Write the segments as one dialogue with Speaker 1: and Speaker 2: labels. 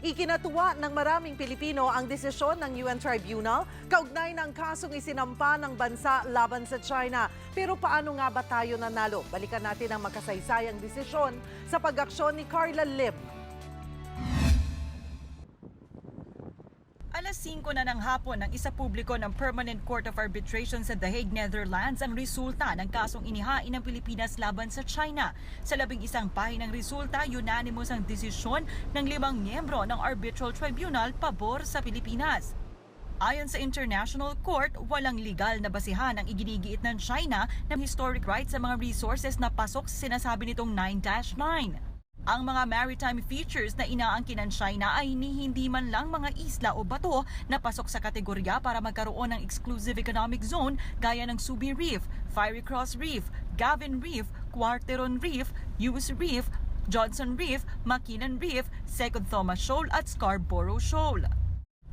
Speaker 1: Ikinatuwa ng maraming Pilipino ang desisyon ng UN Tribunal kaugnay ng kasong isinampa ng bansa laban sa China. Pero paano nga ba tayo nanalo? Balikan natin ang makasaysayang desisyon sa pag-aksyon ni Carla Lim.
Speaker 2: Alas 5 na ng hapon ng isa publiko ng Permanent Court of Arbitration sa The Hague, Netherlands ang resulta ng kasong inihain ng Pilipinas laban sa China. Sa labing isang pahinang resulta, unanimous ang desisyon ng limang miyembro ng Arbitral Tribunal pabor sa Pilipinas. Ayon sa International Court, walang legal na basihan ang iginigiit ng China ng historic rights sa mga resources na pasok sa sinasabi nitong 9-9. Ang mga maritime features na inaangkin ng China ay ni hindi man lang mga isla o bato na pasok sa kategorya para magkaroon ng exclusive economic zone gaya ng Subi Reef, Fiery Cross Reef, Gavin Reef, Quarteron Reef, Hughes Reef, Johnson Reef, Makinan Reef, Second Thomas Shoal at Scarborough Shoal.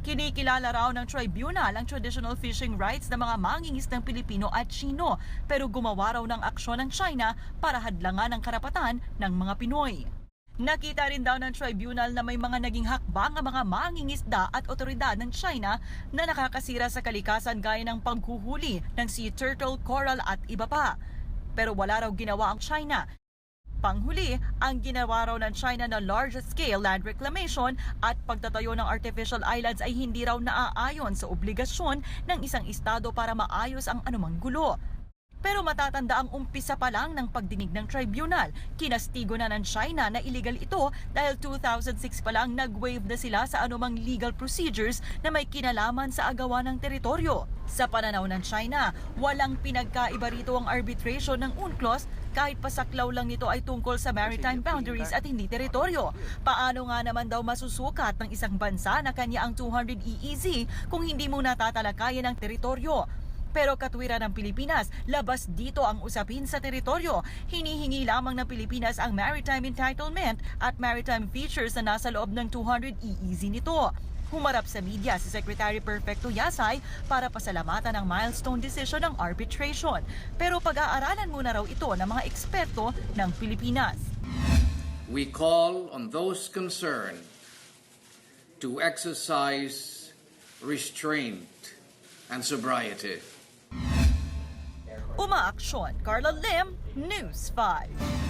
Speaker 2: Kinikilala raw ng tribunal ang traditional fishing rights ng mga mangingisdang Pilipino at Chino pero gumawa raw ng aksyon ng China para hadlangan ang karapatan ng mga Pinoy. Nakita rin daw ng tribunal na may mga naging hakbang ang mga mangingisda at otoridad ng China na nakakasira sa kalikasan gaya ng paghuhuli ng sea turtle, coral at iba pa. Pero wala raw ginawa ang China Panghuli, ang ginawa raw ng China na large-scale land reclamation at pagtatayo ng artificial islands ay hindi raw naaayon sa obligasyon ng isang estado para maayos ang anumang gulo. Pero matatanda ang umpisa pa lang ng pagdinig ng tribunal. Kinastigo na ng China na illegal ito dahil 2006 pa lang nag-waive na sila sa anumang legal procedures na may kinalaman sa agawan ng teritoryo. Sa pananaw ng China, walang pinagkaiba rito ang arbitration ng UNCLOS kahit pasaklaw lang nito ay tungkol sa maritime boundaries at hindi teritoryo. Paano nga naman daw masusukat ng isang bansa na kanya ang 200 EEZ kung hindi mo natatalakayan ang teritoryo? Pero katwiran ng Pilipinas, labas dito ang usapin sa teritoryo. Hinihingi lamang ng Pilipinas ang maritime entitlement at maritime features na nasa loob ng 200 EEZ nito. Humarap sa media si Secretary Perfecto Yasay para pasalamatan ang milestone decision ng arbitration. Pero pag-aaralan muna raw ito ng mga eksperto ng Pilipinas.
Speaker 3: We call on those concerned to exercise restraint and sobriety.
Speaker 2: Umaaksyon, Carla Lim, News 5.